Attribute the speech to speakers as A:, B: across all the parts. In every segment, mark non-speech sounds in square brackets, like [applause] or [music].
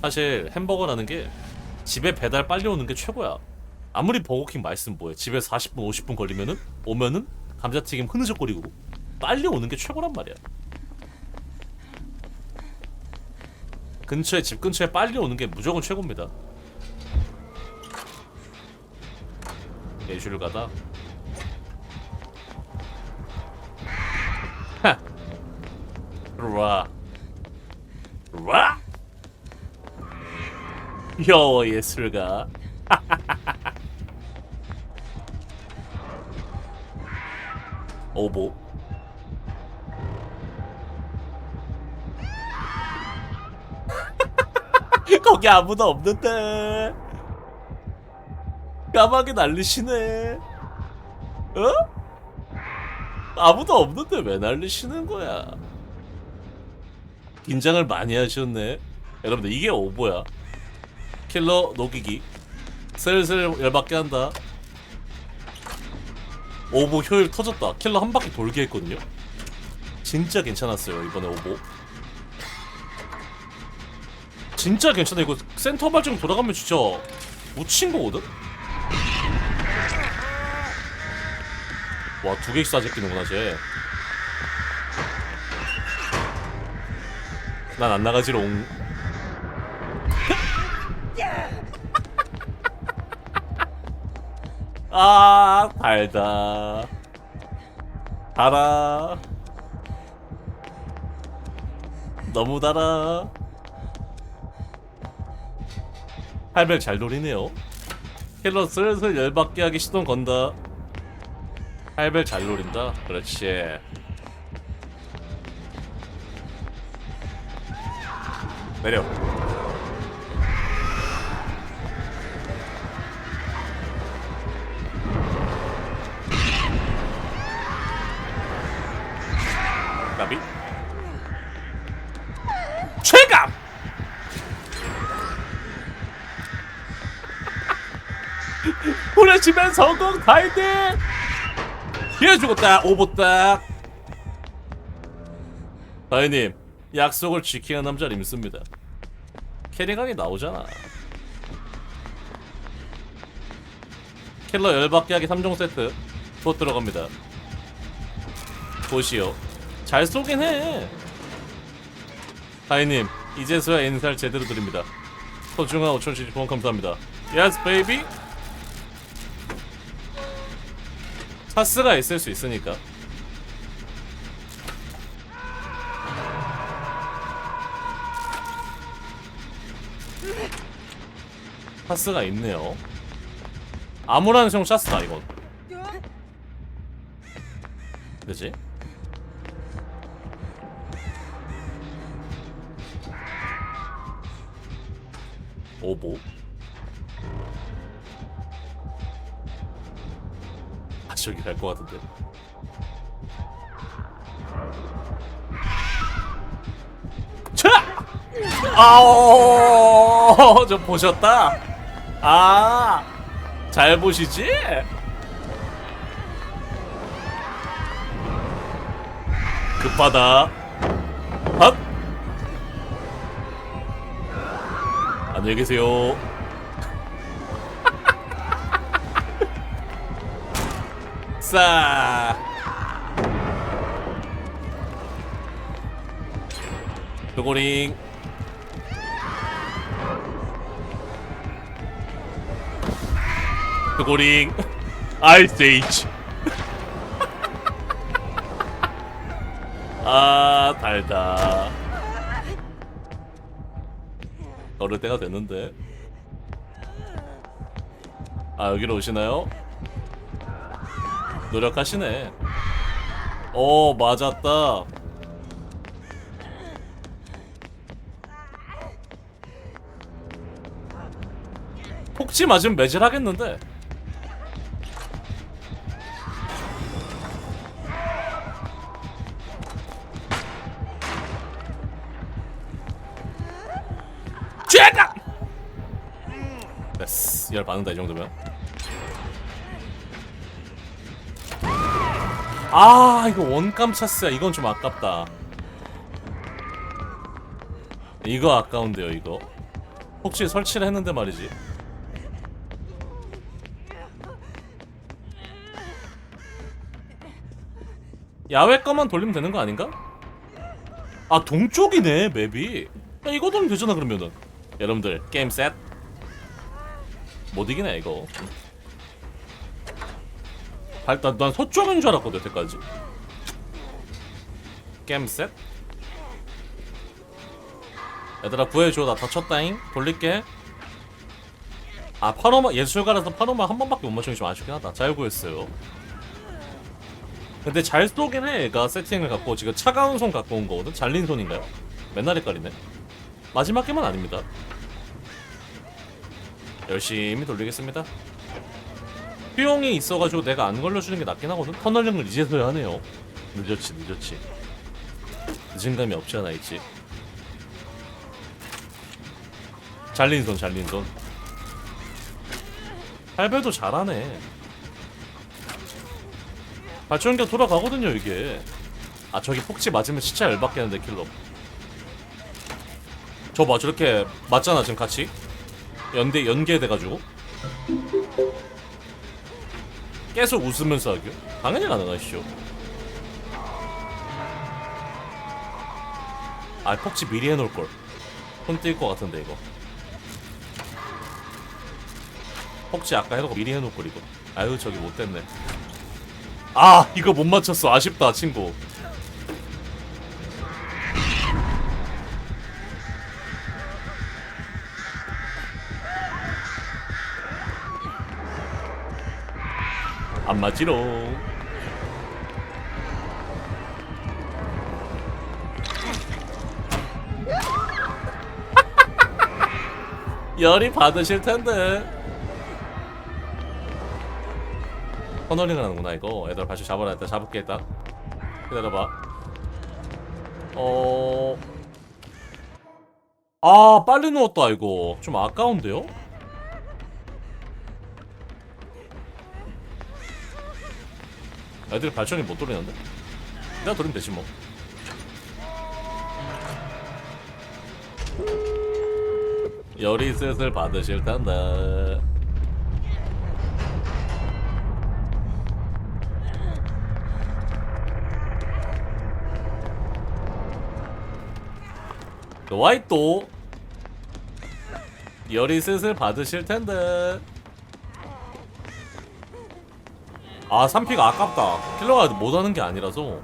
A: 사실 햄버거라는 게 집에 배달 빨리 오는 게 최고야. 아무리 버거킹 맛있으면 뭐해. 집에 40분, 50분 걸리면은 오면은 감자튀김 흐느적거리고 빨리 오는 게 최고란 말이야. 근처에 집 근처에 빨리 오는 게 무조건 최고입니다. 예술 가다. 하. 들어와. 들어와. 여 예술가. [laughs] 오보. [laughs] 거기 아무도 없는데. 까마귀 날리시네. 어? 아무도 없는데 왜 날리시는 거야? 긴장을 많이 하셨네. 여러분들 이게 오보야. 킬러 녹이기. 슬슬 열받게 한다. 오보 효율 터졌다. 킬러 한 바퀴 돌게 했거든요. 진짜 괜찮았어요 이번에 오보. 진짜 괜찮아 이거 센터 발전 돌아가면 진짜 묻힌 거거든. 와 두 개씩 싸제 끼는구나 쟤. 난 안 나가지롱. 아 달다. 달아. 너무 달아. 할벨 잘 노리네요. 힐러 슬슬 열받게 하기 시동 건다. 할벨 잘 노린다. 그렇지. 내려. 후려치면 성공 타이드. 얘 죽었다. 오보딱. 다이님 약속을 지키는 남자 림습니다. 캐리강이 나오잖아. 킬러 열받게 하기 3종 세트 곧 들어갑니다. 보시오. 잘 쏘긴 해. 다이님 이제서야 인사를 제대로 드립니다. 소중한 5천 후원 감사합니다. Yes, baby. 차스가 있을 수 있으니까. 차스가 있네요. 아무런 형 차스다 이건. 그지? 오보. 저기 갈 것 같은데. 차! 아오, 저 보셨다. 아, 잘 보시지? 급하다. 핫. 안녕히 계세요. 싸. 요고링. 요고링. 아이스 에이지. [laughs] 아, 달다. 걸을 때가 됐는데. 아, 여기로 오시나요? 노력하시네. 어, 맞았다. 폭치 맞으면 매질하겠는데. 죄다! 됐어. 열 받는다 이 정도면. 아 이거 원감 차스야. 이건 좀 아깝다. 이거 아까운데요 이거. 혹시 설치를 했는데 말이지. 야외 거만 돌리면 되는 거 아닌가? 아 동쪽이네 맵이. 야 이거 돌리면 되잖아 그러면은. 여러분들 게임 셋. 못 이기네 이거 발단 난 서쪽인 줄 알았거든 여태까지. 게임 셋? 얘들아 구해줘. 나 다쳤다잉. 돌릴게. 아 파노마 예술가라서 파노마 한 번밖에 못 맞춘 게좀 아쉽긴 하다. 잘 구했어요. 근데 잘 쏘긴 해. 얘가 세팅을 갖고 지금 차가운 손 갖고 온 거거든? 잘린 손인가요? 맨날 헷갈리네. 마지막 게임은 아닙니다. 열심히 돌리겠습니다 수용이 있어가지고 내가 안 걸려주는 게 낫긴 하거든? 터널링을 이제서야 하네요. 늦었지 늦었지. 늦은 감이 없지 않아 있지. 잘린 손 잘린 손. 할배도 잘하네. 발전기가 돌아가거든요 이게. 아 저기 폭지 맞으면 진짜 열받게 하는데 킬러. 저봐 저렇게 맞잖아 지금 같이? 연대 연계돼가지고 계속 웃으면서 하기요? 당연히 가능하시죠. 아 폭지 미리 해놓을걸. 손뛸것 같은데 이거. 폭지 아까 해놓고 미리 해놓을걸 이거. 아유 저기 못됐네. 아 이거 못 맞췄어. 아쉽다 친구 안 맞지롱 [laughs] 열이 받으실 텐데. 터널링을 하는구나 이거. 얘들아 발쇼 잡아라 일단 잡을게 일단. 기다려봐. 어... 아 빨리 누웠다 이거. 좀 아까운데요? 애들이 발전이 못 돌리는데? 내가 돌리면 되지 뭐. 열이 슬슬 받으실 텐데. 너와이 또. 열이 슬슬 받으실 텐데 아 3피가 아깝다. 킬러가 못하는 게 아니라서.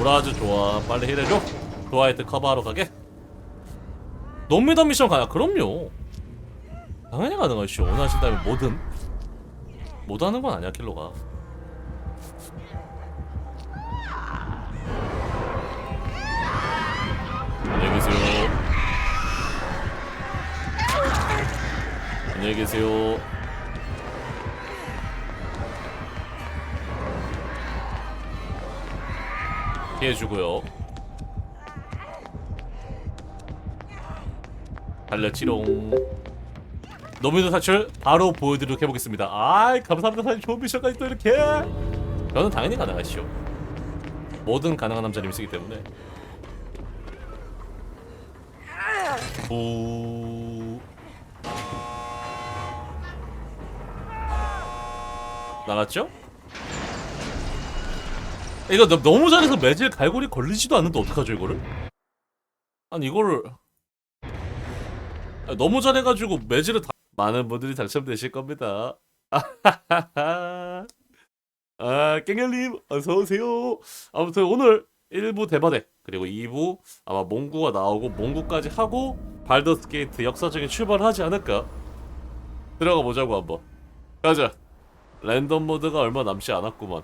A: 우라즈 좋아. 빨리 힐해줘. 도화이트 커버하러 가게. 논미더 미션 가야 그럼요. 당연히 가능하시오. 원하신다면 뭐든. 못하는 건 아니야 킬러가 안녕히 계세요. 피해주고요. 달렸지롱. 노미노 사출 바로 보여드리도록 해보겠습니다. 아이 감사합니다 사장님. 좋은 미션까지 또 이렇게. 저는 당연히 가능하시오. 뭐든 가능한 남자님 쓰기 때문에. 오 나갔죠? 이거 너- 너무 잘해서 매질 갈고리 걸리지도 않는데 어떡하죠 이거를? 아니 이거를 아, 너무 잘해가지고 매질을 다 많은 분들이 당첨되실 겁니다. [laughs] 아 깽열님 어서 오세요. 아무튼 오늘 1부 대바대 그리고 2부 아마 몽구가 나오고 몽구까지 하고 발더스 게이트 역사적인 출발을 하지 않을까 들어가 보자고 한번 가자 랜덤 모드가 얼마 남지 않았구만.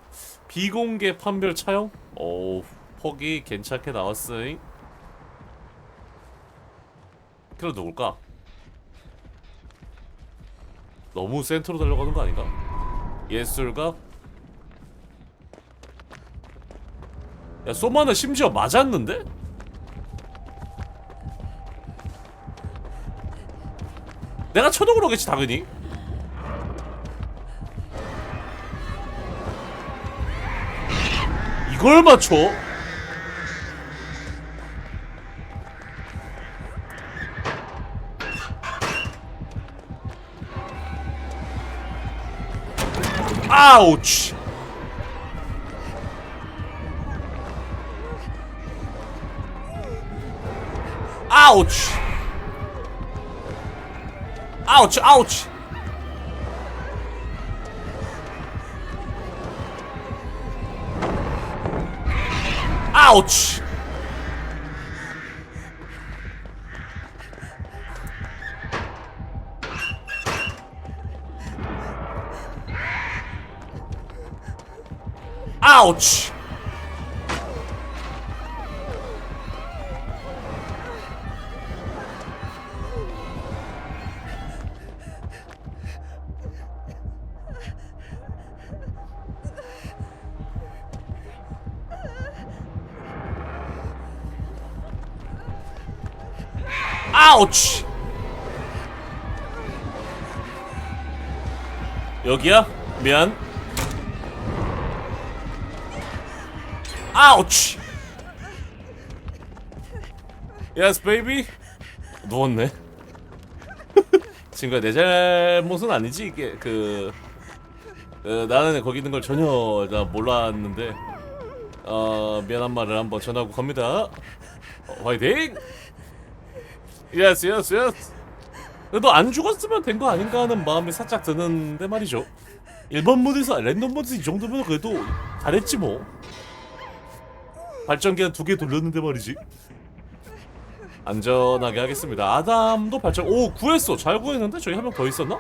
A: 비공개 판별 차용? 오 폭이 괜찮게 나왔으니. 그래 누굴까? 너무 센터로 달려가는 거 아닌가? 예술가? 야 소마는 심지어 맞았는데? 내가 쳐도 그러겠지 당연히 그걸 맞춰? 아우치. 아우치. 아우치 아우치. 아우 아우치. 여기야? 미안. 아우치. 예스 베이비 누웠네. [laughs] 친구야 내 잘못은 아니지? 이게 그 어, 나는 거기 있는 걸 전혀 나 몰랐는데. 어 미안한 말을 한번 전하고 갑니다. 어, 화이팅 예스 예스 예스 그래도 안 죽었으면 된 거 아닌가 하는 마음이 살짝 드는데 말이죠. 1번 모드에서 랜덤 모드에서 이 정도면 그래도 잘했지 뭐. 발전기 한두개 돌렸는데 말이지. 안전하게 하겠습니다. 아담도 발전 오 구했어. 잘 구했는데? 저기 한명 더 있었나?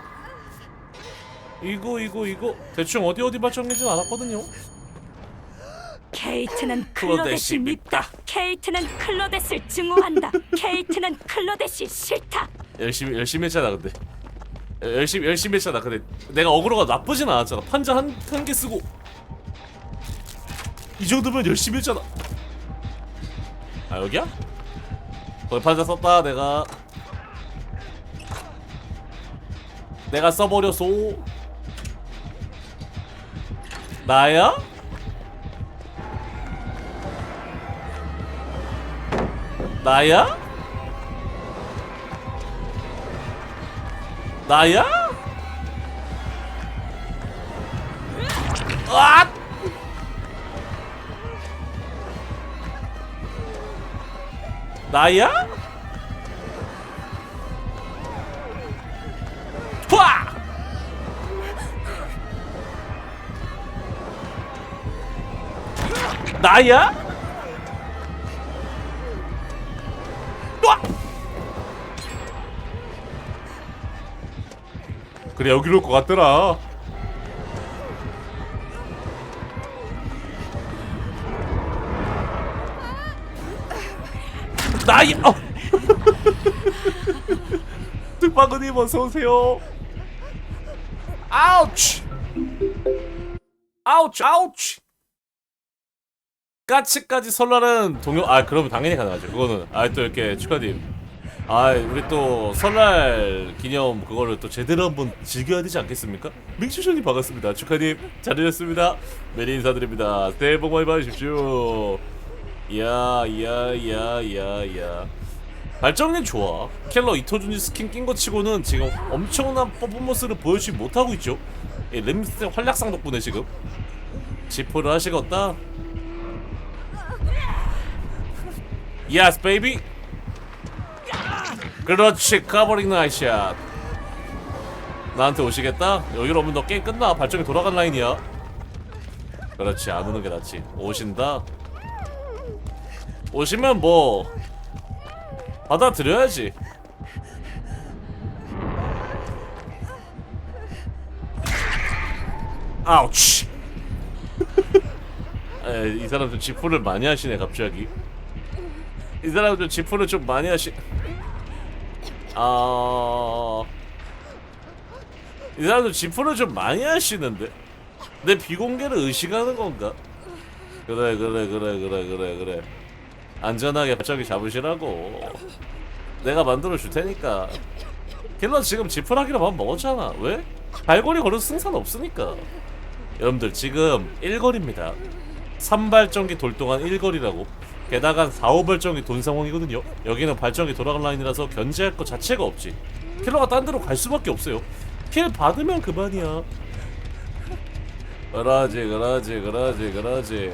A: 이거 이거 이거. 대충 어디 어디 발전기인지 알았거든요
B: 케이트는
A: 클로데시
B: 클로데시 밉다. 케이트는 클로데스를 증오한다. 케이트는 클로데시 싫다.
A: 열심히 열심히 했잖아 근데 열심히 열심히 했잖아 근데 내가 어그로가 나쁘진 않았잖아 판자 한한 개 쓰고 이 정도면 열심히 했잖아 아 여기야? 거기 판자 썼다 내가 내가 써버렸어 나야? 나야? 나야? 아! 나야? 와! 나야? 그래 여기로 올 것 같더라. 나이 어. [laughs] 득방구님 어서오세요. 아우치. 아우치 아우치. 까치까지 설날은 동요 아 그러면 당연히 가능하죠. 그거는. 아 또 이렇게 축하드림 아 우리 또 설날 기념 그거를 또 제대로 한번 즐겨야 되지 않겠습니까? 믹슈션님 반갑습니다. 축하님 잘해줬습니다. 메리 인사드립니다. 새해 복 많이 받으십시오. 이야 발정님 좋아 켈러 이토준이 스킨 낀 거 치고는 지금 엄청난 퍼포먼스를 보여주지 못하고 있죠. 이 림스의 활약상 덕분에 지금. 지포를 하시겠다. 예스 베이비 그렇지 커버링 나이샷 나한테 오시겠다? 여기로 오면 너 게임 끝나. 발정이 돌아간 라인이야. 그렇지 안 오는 게 낫지. 오신다. 오시면 뭐 받아들여야지. 아우치! [laughs] 에, 이 사람 좀 지푸를 많이 하시네 갑자기. 이 사람 좀 지푸를 좀 많이 하시 아... 이 사람들 지푸를 좀 많이 하시는데? 내 비공개를 의식하는 건가? 그래 그래 그래 그래 그래 그래. 안전하게 발전기 잡으시라고. 내가 만들어 줄 테니까. 킬러 지금 지푸라기로 밥 먹었잖아. 왜? 발걸이 걸은 승산 없으니까. 여러분들 지금 1거리입니다. 3발전기 돌 동안 1거리라고 게다가 4, 5발전기 돈 상황이거든요. 여기는 발전기 돌아간 라인이라서 견제할 것 자체가 없지. 킬러가 딴 데로 갈 수밖에 없어요. 킬 받으면 그만이야. 그러지 그러지 그러지 그러지.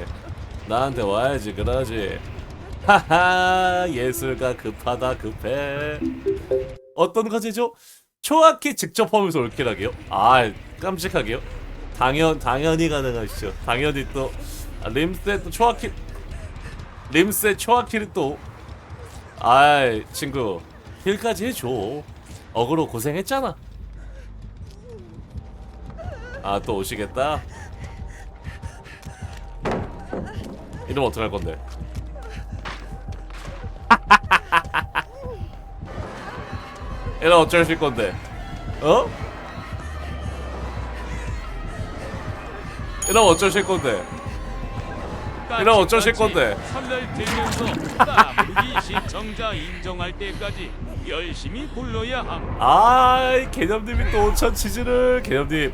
A: 나한테 와야지 그러지. 하하 예술가 급하다 급해. 어떤 과제죠? 초학기 직접 하면서 올킬하게요? 아 깜찍하게요? 당연 당연히 가능하시죠. 당연히 또 아, 림스의 또 초학기 림스의 초학기를 또 아이 친구 힐까지 해줘. 어그로 고생했잖아. 아 또 오시겠다? 이러면 어떡할 건데? [laughs] 이러면 어쩔 건데? 어? 이러면 어쩌실 건데 이러면 어쩌실 건데
C: 설날 들면서 따라 부르기 시청자 인정할 때까지 열심히 불러야 함.
A: 아이 개념님이 또 5천 치즈를 개념님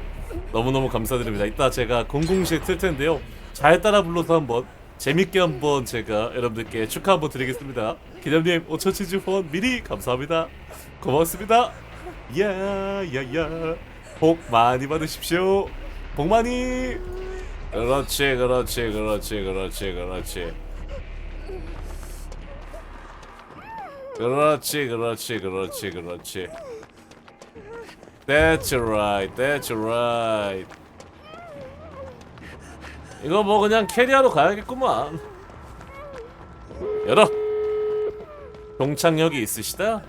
A: 너무너무 감사드립니다. 이따 제가 공공시에 틀 텐데요. 잘 따라 불러서 한번 재밌게 한번 제가 여러분들께 축하 한번 드리겠습니다. 개념님 5천 치즈 후원 미리 감사합니다. 고맙습니다. 야야야. 복 많이 받으십시오. 복 많이 그렇지 그렇지 그렇지 그렇지 그렇지. 그렇지 그렇지 그렇지 그렇지. That's right That's right. 이거 뭐 그냥 캐리하러 가야겠구만. 열어. 동창력이 있으시다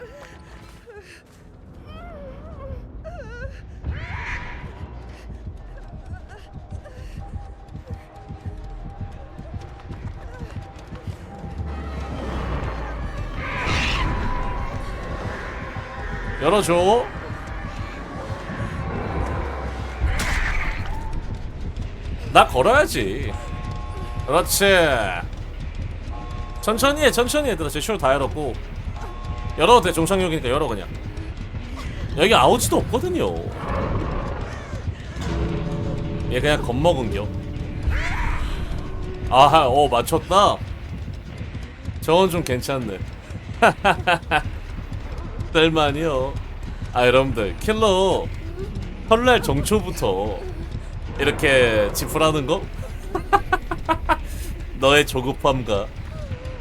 A: 열어줘. 나 걸어야지. 그렇지. 천천히 해 천천히 얘들아 제쇼다 열었고. 열어도 돼. 종착역이니까 열어 그냥. 여기 아우지도 없거든요. 얘 그냥 겁먹은겨. 아하 어 맞췄다. 저건 좀 괜찮네. [laughs] 뜰만이요 아 여러분들 킬러 설날 정초부터 이렇게 지푸라는 거? [laughs] 너의 조급함과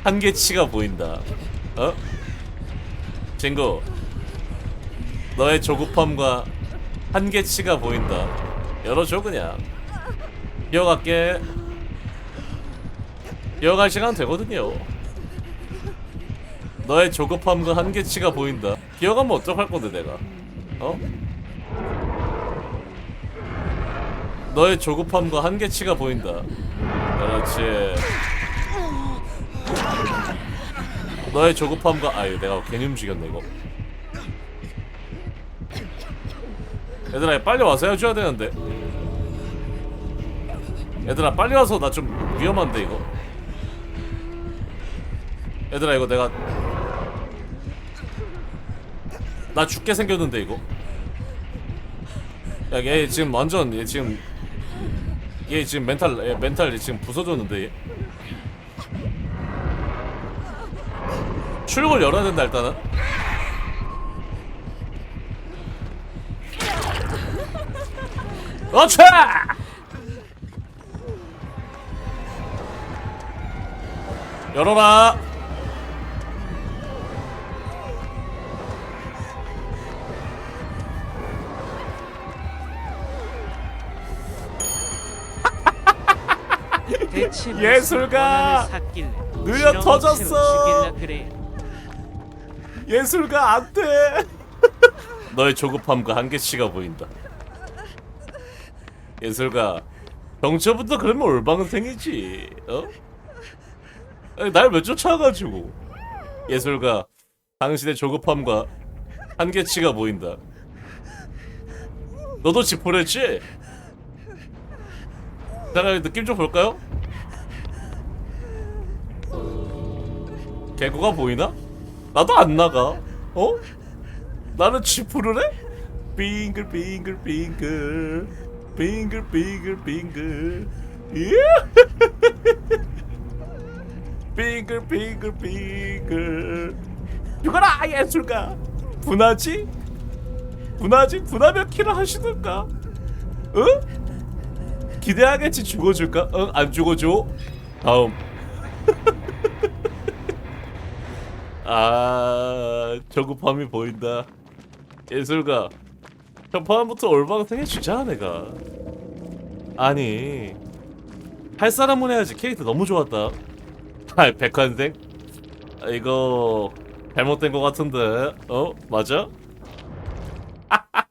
A: 한계치가 보인다. 어? 친구, 너의 조급함과 한계치가 보인다. 열어줘 그냥. 기어갈게. 기어갈 시간 되거든요. 너의 조급함과 한계치가 보인다. 기어가면 어떡할 건데 내가? 어? 너의 조급함과 한계치가 보인다. 그렇지. 너의 조급함과 아유 내가 괜히 움직였네 이거. 얘들아 빨리 와서 해줘야 되는데. 얘들아 빨리 와서 나 좀 위험한데 이거. 얘들아 이거 내가 나 죽게 생겼는데 이거. 야, 얘 지금 완전 얘 지금 얘 지금 멘탈 얘 멘탈 얘 지금 부서졌는데 얘. 출구를 열어야 된다 일단은. 어차! 열어라. 예술가! 느려 터졌어! 예술가 안 돼. [laughs] 너의 조급함과 한계치가 보인다. 예술가 정처부터 그러면 올방생이지. 어? 날 왜 쫓아가지고? 예술가 당신의 조급함과 한계치가 보인다. 너도 지포랬지? 잠깐 느낌 좀 볼까요? 개구가 보이나? 나도 안 나가. 어? 나는 해? 빙글 빙글 빙글 빙글 빙글 빙글 예? [laughs] 빙글 빙글 빙글 죽어라 예술가 분하지? 분하지? 분하면 키를 하시던가 어? 기대하겠지 죽어줄까? 응, 안 죽어줘. 다음. [laughs] 아, 저급함이 보인다. 예술가. 첫판부터 올방생 해주자, 내가. 아니. 할 사람은 해야지. 캐릭터 너무 좋았다. [laughs] 아, 백환생? 아, 이거 잘못된 것 같은데. 어? 맞아? [laughs]